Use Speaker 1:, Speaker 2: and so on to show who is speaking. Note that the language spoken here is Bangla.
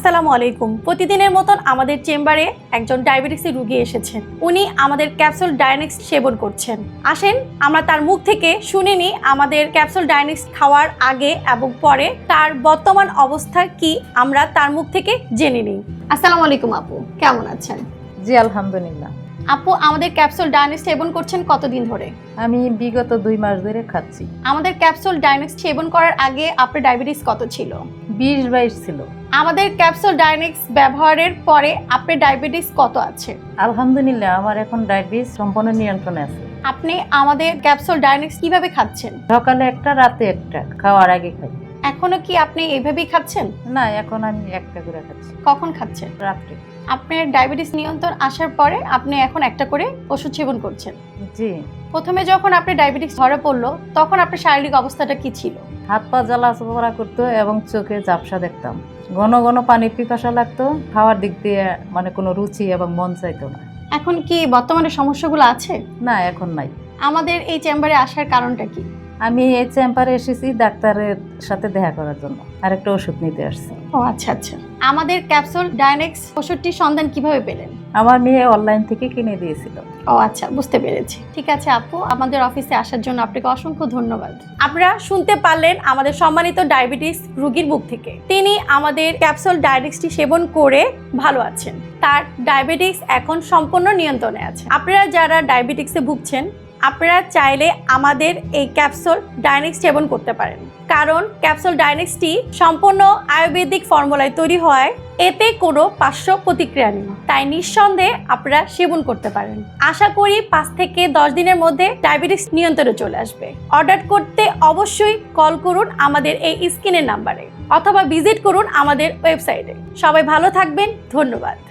Speaker 1: আসসালামু আলাইকুম। প্রতিদিনের মতন আমাদের চেম্বারে একজন ডায়াবেটিক্সের রুগী এসেছেন উনি আমাদের ক্যাপসুল ডায়ানিক্স সেবন করছেন। আসেন, আমরা তার মুখ থেকে শুনে নিই আমাদের ক্যাপসুল ডায়ানিক্স খাওয়ার আগে এবং পরে তার বর্তমান অবস্থা কি, আমরা তার মুখ থেকে জেনে নিই। আসসালামু আলাইকুম আপু, কেমন আছেন?
Speaker 2: জি আলহামদুলিল্লাহ।
Speaker 1: আপু আমাদের ক্যাপসুল ডায়নেক্স সেবন করছেন কতদিন ধরে?
Speaker 2: আমি বিগত দুই মাস ধরে খাচ্ছি।
Speaker 1: আমাদের ক্যাপসুল ডায়নেক্স সেবন করার আগে আপনার ডায়াবেটিস কত ছিল?
Speaker 2: বিশ বাইশ ছিল।
Speaker 1: আমাদের ক্যাপসুল ডায়নেক্স ব্যবহারের পরে আপনার ডায়াবেটিস কত আছে?
Speaker 2: আলহামদুলিল্লাহ আমার এখন ডায়াবেটিস সম্পূর্ণ নিয়ন্ত্রণে আছে।
Speaker 1: আপনি আমাদের ক্যাপসুল ডায়নেক্স কীভাবে খাচ্ছেন?
Speaker 2: সকালে একটা রাতে একটা খাওয়ার আগে খাই।
Speaker 1: এখনও কি আপনি এইভাবেই খাচ্ছেন?
Speaker 2: না এখন আমি একটা করে খাচ্ছি।
Speaker 1: কখন খাচ্ছেন?
Speaker 2: রাত্রে।
Speaker 1: আপনার ডায়াবেটিস নিয়ন্ত্রণ আসার পরে আপনি এখন একটা করে ওষুধ সেবন করছেন।
Speaker 2: জি।
Speaker 1: প্রথমে যখন আপনার ডায়াবেটিস ধরা পড়ল তখন আপনার শারীরিক অবস্থাটা কি ছিল?
Speaker 2: হাত পা জ্বালা চোপড়া করতো এবং চোখে ঝাপসা দেখতাম। ঘন ঘন পানির পিপাসা লাগতো খাওয়ার দিক দিয়ে মানে কোনো রুচি এবং মন চাইতো না।
Speaker 1: এখন কি বর্তমানে সমস্যাগুলো আছে?
Speaker 2: না এখন নাই।
Speaker 1: আমাদের এই চেম্বারে আসার কারণটা কি?
Speaker 2: আমি এই চেম্বারে এসেছি ডাক্তারের সাথে দেখা করার জন্য। আর একটা ওষুধ নিতে আসছি।
Speaker 1: ও আচ্ছা আচ্ছা। আমাদের ক্যাপসুল ডায়নেক্স ওষুধটির সন্ধান কীভাবে পেলেন?
Speaker 2: আমার মেয়ে অনলাইন থেকে কিনে দিয়েছিল।
Speaker 1: ও আচ্ছা বুঝতে পেরেছি। ঠিক আছে আপু আমাদের অফিসে আসার জন্য আপনাকে অসংখ্য ধন্যবাদ। আপনারা শুনতে পারলেন আমাদের সম্মানিত ডায়াবেটিস রোগীর মুখ থেকে। তিনি আমাদের ক্যাপসুল ডায়াবেটিসটি সেবন করে ভালো আছেন। তার ডায়াবেটিস এখন সম্পূর্ণ নিয়ন্ত্রণে আছে। আপনারা যারা ডায়াবেটিক্সে ভুগছেন আপনারা চাইলে আমাদের এই ক্যাপসুল ডাইনিক্স সেবন করতে পারেন। কারণ ক্যাপসুল ডাইনিক্সটি সম্পূর্ণ আয়ুর্বেদিক ফর্মুলায় তৈরি হয় এতে কোনো পার্শ্ব প্রতিক্রিয়া নেই। তাই নিঃসন্দেহে আপনারা সেবন করতে পারেন। আশা করি পাঁচ থেকে দশ দিনের মধ্যে ডায়াবেটিস নিয়ন্ত্রণে চলে আসবে। অর্ডার করতে অবশ্যই কল করুন আমাদের এই স্ক্রিনের নাম্বারে অথবা ভিজিট করুন আমাদের ওয়েবসাইটে। সবাই ভালো থাকবেন, ধন্যবাদ।